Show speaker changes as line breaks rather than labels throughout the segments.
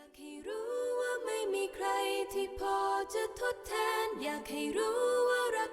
ากให้รู้ว่าไม่มีใครที่พอจะทดแทน อยากให้รู้ว่ารัก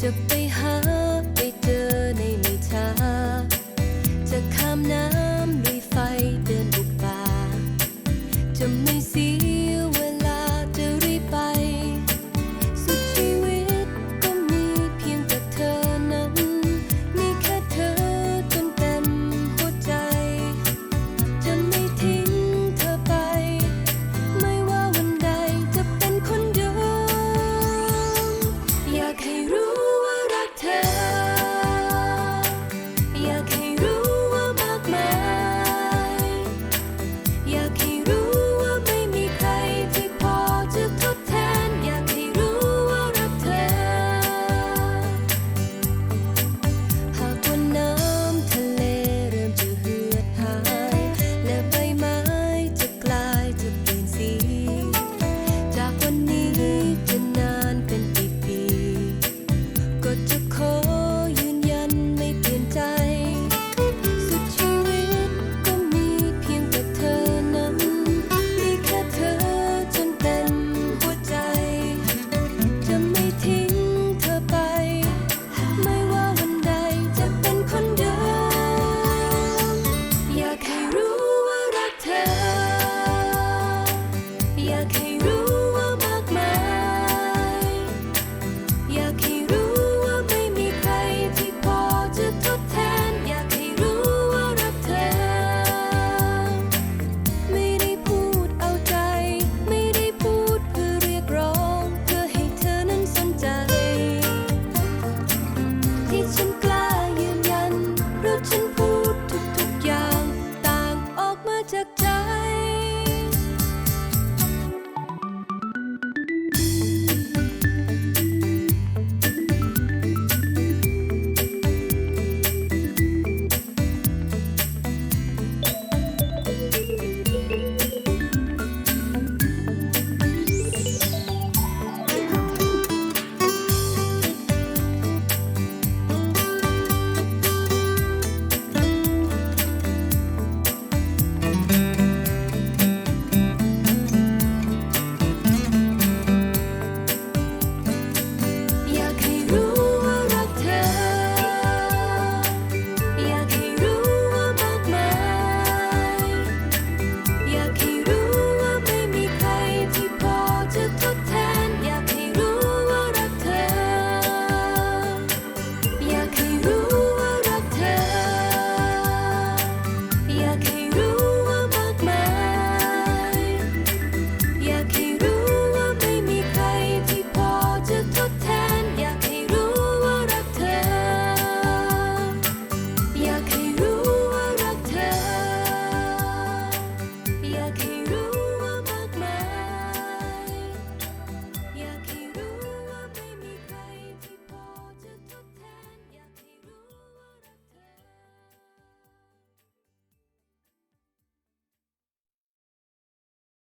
to knew.